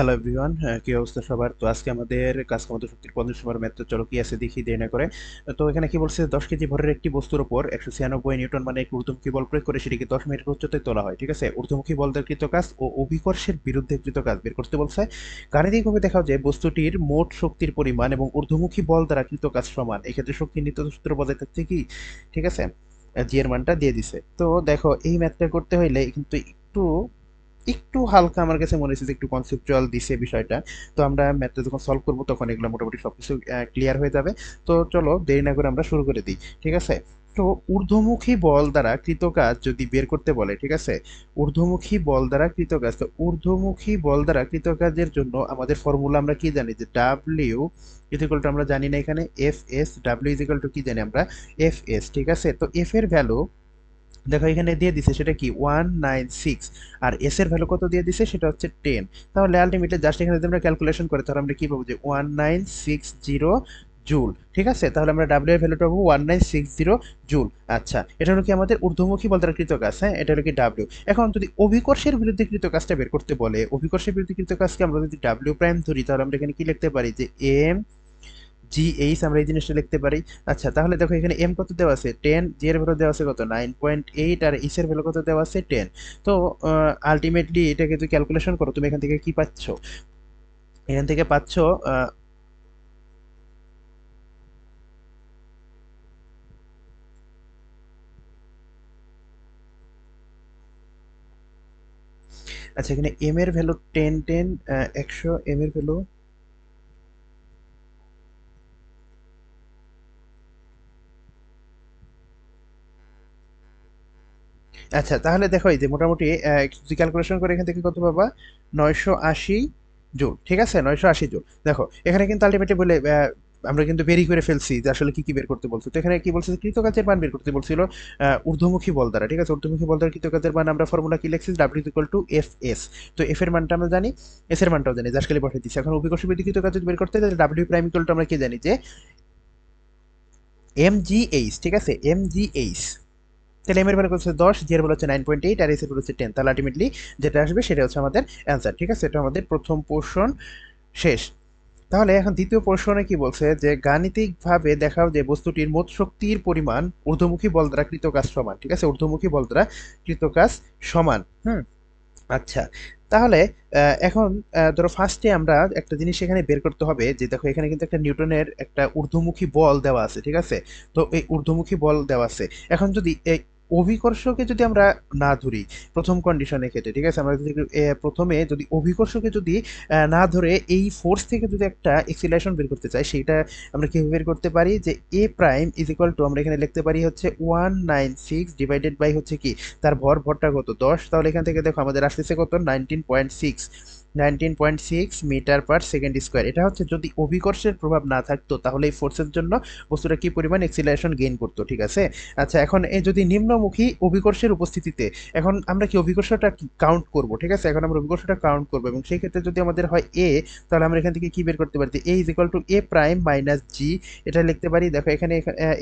Hello everyone কি অবস্থা সবার? তো আজকে আমাদের কাজ ক্ষমতা শক্তির পঞ্চাশ ম্যাথ তো চলো কি আছে দেখি দেরি না করে। তো এখানে কি বলছে? দশ কেজি ভরের একটি বস্তুর উপর একশো ছিয়ানব্বই নিউটন মানে একটি ঊর্ধ্বমুখী বল প্রয়োগ করে সেটিকে দশ মিটার উচ্চতায় তোলা হয়, ঠিক আছে? ঊর্ধ্বমুখী বল দ্বারা কৃত কাজ ও অভিকর্ষের বিরুদ্ধে কৃত কাজ বের করতে বলছে। গাণিতিকভাবে দেখা যায়, বস্তুটির মোট শক্তির পরিমাণ এবং ঊর্ধ্বমুখী বল দ্বারা কৃত কাজ সমান। এক্ষেত্রে শক্তির নিত্য সূত্র বজায় থাকছে কি? ঠিক আছে? জি এর মানটা দিয়ে দিছে। তো দেখো, এই ম্যাথটা করতে হইলে কিন্তু একটু একটু হালকা আমার কাছে মনে হচ্ছে যে একটু কনসেপচুয়াল দিছে বিষয়টা। তো আমরা ম্যাথটা যখন সলভ করব তখন এগুলো মোটামুটি সবকিছু ক্লিয়ার হয়ে যাবে। তো চলো দেরি না করে আমরা শুরু করে দিই, ঠিক আছে? তো ঊর্ধ্বমুখী বল দ্বারা কৃত কাজ যদি বের করতে বলে, ঠিক আছে? ঊর্ধ্বমুখী বল দ্বারা কৃত কাজ তো ঊর্ধ্বমুখী বল দ্বারা কৃত কাজের জন্য আমাদের ফর্মুলা আমরা কি জানি? যে ডাব্লিউ ইজিক্যাল টু আমরা জানি না এখানে F S W equal to কি জানি আমরা? এফ এস ঠিক আছে? তো এফ এর ভ্যালু দেখো এখানে দিয়ে দিছে সেটা কি? One nine six. আর এস এর ভ্যালু কত দিয়ে দিছে? সেটা হচ্ছে টেন তাহলে আলটিমেটলি জাস্ট এখানে যদি আমরা ক্যালকুলেশন করি, তাহলে আমরা কি পাবো যে one nine six zero joule. ঠিক আছে? তাহলে আমরা ডাব্লিউ এর ভ্যালুটা পাবো one nine six zero joule. আচ্ছা এটা হলো কি আমাদের ঊর্ধ্বমুখী বলতার কৃত কাজ হ্যাঁ? এটা হলো কি ডাব্লিউ এখন যদি অভিকর্ষের বিরুদ্ধে কৃত কাজটা বের করতে বলে, অভিকর্ষের বিরুদ্ধে কৃত কাজকে আমরা যদি ডাব্লিউ প্রাইম ধরি, তাহলে আমরা এখানে কি লিখতে পারি? যে এম জি এইচ আমরা এই জিনিসটা লিখতে পারি। আচ্ছা তাহলে দেখো এখানে এম কত দেওয়া আছে? টেন জি এর ভ্যালু দেওয়া আছে কত? নাইন পয়েন্ট এইট আর ইস এর ভ্যালু কত দেওয়া আছে? টেন তো আলটিমেটলি এটাকে যদি ক্যালকুলেশন করো, তুমি এখান থেকে কি পাচ্ছ? এখান থেকে পাচ্ছ আচ্ছা এখানে এম এর ভ্যালু টেন টেন একশো এম এর ভ্যালু আচ্ছা তাহলে দেখো এই যে মোটামুটি যদি ক্যালকুলেশন করে এখান থেকে কত পাবা? নয়শো আশি জুল, ঠিক আছে? নয়শো আশি জুল। দেখো, এখানে কিন্তু আলটিমেটলি বলে আমরা কিন্তু বেরি করে ফেলছি যে আসলে কি কি বের করতে বলছো। তো এখানে কি বলছে? কৃতকাজের মান বের করতে বলছিল ঊর্ধ্বমুখী বল দ্বারা, ঠিক আছে? ঊর্ধ্বমুখী বল দ্বারা কৃতকাজের মান আমরা ফর্মুলা কি লিখছি? W equal to F S তো এফ এর মানটা আমরা জানি এস এর মানটাও জানি জাস্ট খালি বসে দিচ্ছি। এখন অভিকর্ষ বৃদ্ধি কৃতকাজ বের করতে তাহলে ডাব্লিউ প্রাইম ইকুয়াল টু আমরা কি জানি যে এম জি এইচ ঠিক আছে? এম জি এইচ তাহলে এম এর ভ্যালু হচ্ছে? দশ জি এর ভ্যালু হচ্ছে নাইন পয়েন্ট এইট আর এস ভ্যালু হচ্ছে টেন তাহলে আলটিমেটলি যেটা আসবে সেটা হচ্ছে আমাদের অ্যান্সার ঠিক আছে? এটা আমাদের প্রথম পোর্শন শেষ। তাহলে এখন দ্বিতীয় প্রশ্নে কি বলছে? যে গাণিতিকভাবে দেখাও যে বস্তুটির মোট শক্তির পরিমাণ ঊর্ধ্বমুখী বল দ্বারা কৃত কাজ সমান, ঠিক আছে? ঊর্ধ্বমুখী বল দ্বারা কৃত কাজ সমান। হুম? আচ্ছা। তাহলে এখন ধরো ফার্স্টে আমরা একটা জিনিস এখানে বের করতে হবে যে দেখো এখানে কিন্তু একটা নিউটনের একটা ঊর্ধ্বমুখী বল দেওয়া আছে, ঠিক আছে? তো এই ঊর্ধ্বমুখী বল দেওয়া আছে। এখন যদি এই অভিকর্ষকে যদি আমরা না ধরি, প্রথম কন্ডিশনের ক্ষেত্রে, ঠিক আছে? আমরা যদি প্রথমে যদি অভিকর্ষকে যদি না ধরে এই ফোর্স থেকে যদি একটা এক্সিলেশন বের করতে চাই সেটা আমরা কীভাবে বের করতে পারি? যে A prime is equal to আমরা এখানে লিখতে পারি হচ্ছে one nine six divided by হচ্ছে কি? তার ভর, ভরটা কত? দশ? তাহলে এখান থেকে দেখো আমাদের আসতেছে কত? Nineteen point six nineteen point six metre per second square এটা হচ্ছে যদি অভিকর্ষের প্রভাব না থাকতো, তাহলে এই ফোর্সের জন্য বস্তুটা কি পরিমাণ এক্সিলারেশন গেইন করতো, ঠিক আছে? আচ্ছা এখন এই যদি নিম্নমুখী অভিকর্ষের উপস্থিতিতে, এখন আমরা কি অভিকর্ষটা কাউন্ট করব, ঠিক আছে? এখন আমরা অভিকর্ষটা কাউন্ট করব এবং সেই ক্ষেত্রে যদি আমাদের হয় এ তাহলে আমরা এখান থেকে কি বের করতে পারি? A is equal to A prime minus G এটা লিখতে পারি, দেখো এখানে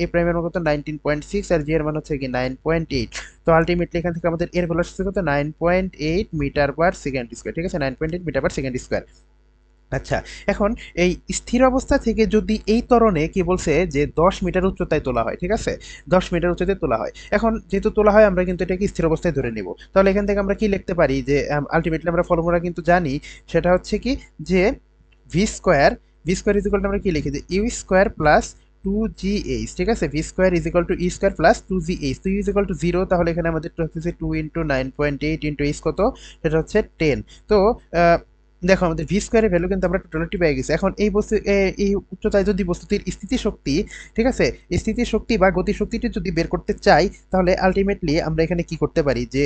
এ প্রাইমের মান কত? নাইনটিন পয়েন্ট সিক্স আর জি এর মান হচ্ছে কি নাইন পয়েন্ট এইট তো আলটিমেটলি এখান থেকে আমাদের এর ভ্যালু আসছে কত? Nine point eight metre per second square ঠিক আছে? Nine point eight metre per second square আচ্ছা এখন এই স্থির অবস্থা থেকে যদি এই তরণে কি বলছে যে দশ মিটার উচ্চতায় তোলা হয়, ঠিক আছে? দশ মিটার উচ্চতায় তোলা হয়। এখন যেহেতু তোলা হয়, আমরা কিন্তু এটাকে স্থির অবস্থায় ধরে নিব। তাহলে এখান থেকে আমরা কি লিখতে পারি যে আলটিমেটলি আমরা ফর্মুলা কিন্তু জানি, সেটা হচ্ছে কি যে ভি স্কোয়ার ভি স্কোয়ার ইজিকলটা আমরা কি লিখি যে U square plus two G H ঠিক আছে? V square is equal to E square plus two G H তো ইজ ইকাল টু জিরো তাহলে এখানে আমাদের হচ্ছে two into nine point eight into H কত? সেটা হচ্ছে টেন তো দেখো, আমাদের ভি স্কোয়ারের ভ্যালু কিন্তু আমরা টোটালিটি পেয়ে গেছি। এখন এই বস্তু এই উচ্চতায় যদি বস্তুটির স্থিতিশক্তি, ঠিক আছে? স্থিতিশক্তি বা গতিশক্তিটি যদি বের করতে চাই, তাহলে আলটিমেটলি আমরা এখানে কি করতে পারি? যে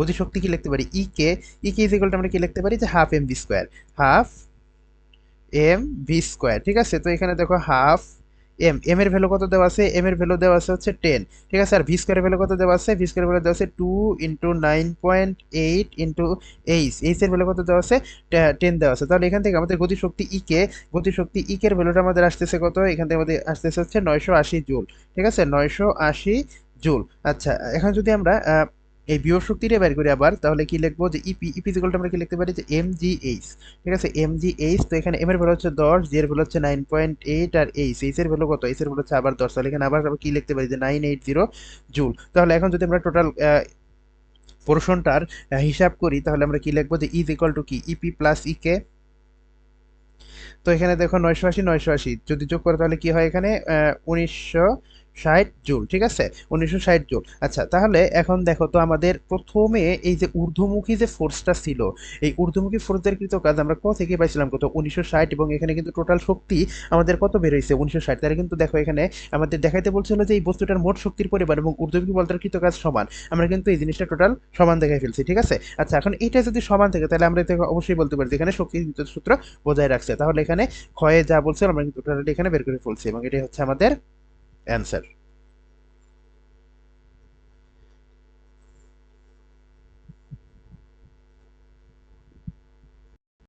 গতিশক্তি কি লিখতে পারি? ই কে ই কে ইজ ইকুয়াল আমরা কি লিখতে পারি? যে half M V square half M V square ঠিক আছে? তো এখানে দেখো হাফ এম এম এর ভ্যালু কত দেওয়া আছে? এম এর ভ্যালু দেওয়া আছে হচ্ছে টেন ঠিক আছে? আর ভি স্কোয়ারের ভ্যালু কত দেওয়া আছে? ভি স্কোয়ারের ভ্যালু দেওয়া আছে two into nine point eight into H H এর ভ্যালু কত দেওয়া আছে? টেন দেওয়া আছে। তাহলে এখান থেকে আমাদের গতিশক্তি ই কে, গতিশক্তি ই কের ভ্যালুটা আমাদের আসতেছে কত? এখান থেকে আমাদের আসতেছে হচ্ছে নয়শো আশি জুল, ঠিক আছে? নয়শো আশি জুল। আচ্ছা এখন যদি আমরা এই বিভব শক্তিটা বের করি আবার, তাহলে কি লিখব যে ইপি ইপি ইকুয়াল আমরা কি লিখতে পারি যে এম জি এইচ ঠিক আছে? এম জি এইচ তো এখানে এম এর ভ্যালু হচ্ছে দশ জি এর ভ্যালু হচ্ছে নাইন পয়েন্ট এইট আর এইচ এইচ এর ভ্যালু কত? এইচ এর ভ্যালু হচ্ছে আবার দশ, তাহলে এখানে আবার কি লিখতে পারি যে নাইন এইট জিরো জুল তাহলে এখন যদি আমরা টোটাল পোর্শনটার হিসাব করি, তাহলে আমরা কি লিখব যে ইজ ইকুয়াল টু কি? ইপি প্লাস ইকে তো এখানে দেখো নয়শো আশি নয়শো আশি, যদি যোগ করে তাহলে কি হয় এখানে উনিশশো ষাট জুল, ঠিক আছে? উনিশশো ষাট জুল। আচ্ছা তাহলে এখন দেখো তো আমাদের প্রথমে এই যে ঊর্ধ্বমুখী যে ফোর্সটা ছিল, এই ঊর্ধ্বমুখী ফোর্সের কৃত কাজ আমরা কত থেকে পাইছিলাম কত? উনিশশো ষাট এবং এখানে কিন্তু টোটাল শক্তি আমাদের কত বের হয়েছে? উনিশশো ষাট। তাহলে কিন্তু দেখো এখানে আমাদের দেখাইতে বলছিল যে এই বস্তুটার মোট শক্তির পরিমাণ এবং ঊর্ধ্বমুখী বলটার কৃত কাজ সমান। আমরা কিন্তু এই জিনিসটা টোটাল সমান দেখাই ফেলছি, ঠিক আছে? আচ্ছা এখন এটা যদি সমান থাকে, তাহলে আমরা অবশ্যই বলতে পারি এখানে শক্তির কৃত সূত্র বজায় রাখছে। তাহলে এখানে ক্ষয়ে যা বলছে, আমরা কিন্তু টোটালি এখানে বের করে ফেলছি এবং এটাই হচ্ছে আমাদের অ্যান্সার